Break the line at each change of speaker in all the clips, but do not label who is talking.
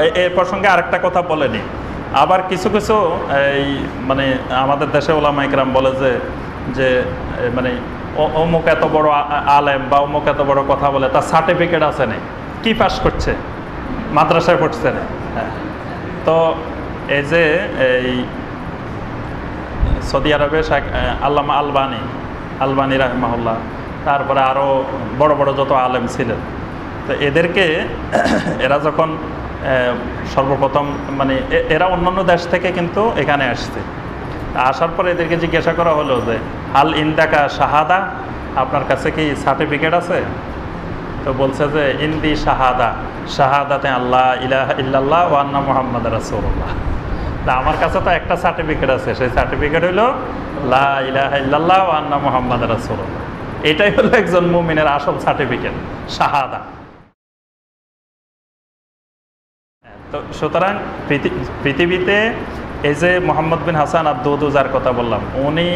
এ- প্রসঙ্গে আরেকটা কথা বলেনি আবার কিছু কিছু এই মানে আমাদের দেশে ওলামা ইকরাম বলে যে যে মানে অমুক এত বড় আলেম বা অমুক এত বড় কথা বলে, তার সার্টিফিকেট আছে না। কি পাস করছে? মাদ্রাসায় পড়ছে না। হ্যাঁ। তো এই যে এই সৌদি আরবে আল্লামা আলবানি আলবানি রাহমাহুল্লাহ, তারপরে আরও বড় বড় যত আলেম ছিলেন। তো এদেরকে এরা যখন সর্বপ্রথম মানে এরা অন্যান্য দেশ থেকে কিন্তু এখানে আসছে। আসার পরে এদেরকে জিজ্ঞাসা করা হলো যে, হাল ইন্দাকা শাহাদা? আপনার কাছে কি সার্টিফিকেট আছে? তো বলছে যে, ইন্দি শাহাদা। শাহাদাতে আল্লাহ ইলাহা ইল্লাল্লাহ ওয়ান্না মোহাম্মদ রাসূলুল্লাহ। তা আমার কাছে তো একটা সার্টিফিকেট আছে। সেই সার্টিফিকেট হলো লা ইলাহা ইল্লাল্লাহ ওয়ান্না মোহাম্মদ রাসূলুল্লাহ। এটাই হলো একজন মুমিনের আসল সার্টিফিকেট শাহাদা। তো সুতরাং পৃথিবীতে এই যে মোহাম্মদ বিন হাসান আব্দুদু যার কথা বললাম, উনি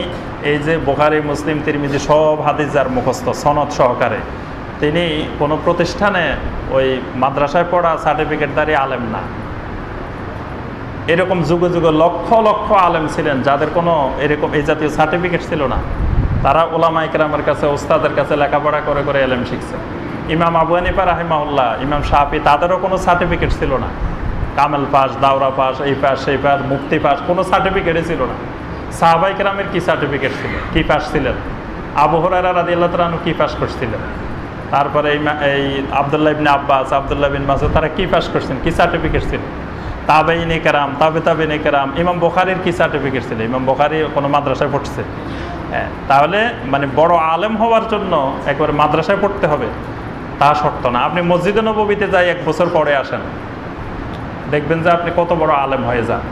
এই যে বোখারি, মুসলিম, তিরমিজি সব হাদিস যার মুখস্থ, সনদ সহকারে। তিনি কোনো প্রতিষ্ঠানে ওই মাদ্রাসায় পড়া সার্টিফিকেট সার্টিফিকেটদারি আলেম না। এরকম যুগে যুগে লক্ষ লক্ষ আলেম ছিলেন, যাদের কোনো এরকম এই জাতীয় সার্টিফিকেট ছিল না। তারা ওলামা ইকরামের কাছে ওস্তাদের কাছে লেখাপড়া করে করে এলেম শিখছে। ইমাম আবু হানিফা রাহিমাউল্লাহ ইমাম শাহি তাদেরও কোনো সার্টিফিকেট ছিল না। কামেল পাস, দাওরা পাস, এই পাস, সেই পাস, মুক্তি পাস, কোনো সার্টিফিকেটই ছিল না। সাহাবাই কেরামের কী সার্টিফিকেট ছিল? কী পাস ছিলেন? আবু হরারা রাদি আল্লাহ তালু কী পাস করছিলেন? তারপরে এই এই আবদুল্লাহ ইবিন আব্বাস, আবদুল্লাহ বিন মাসুদ তারা কী পাস করছেন? কী সার্টিফিকেট ছিল? তাবেইনে কেরাম, তাবে তাবেইনে কেরাম, ইমাম বোখারির কী সার্টিফিকেট ছিল? ইমাম বোখারি কোনো মাদ্রাসায় পড়ছে? হ্যাঁ তাহলে মানে বড় আলেম হওয়ার জন্য একবার মাদ্রাসায় পড়তে হবে। তা শর্ত না। আপনি মসজিদে নবীতে যাই এক বছর পরে আসেন। দেখবেন যে আপনি কত বড় আলেম হয়ে যান।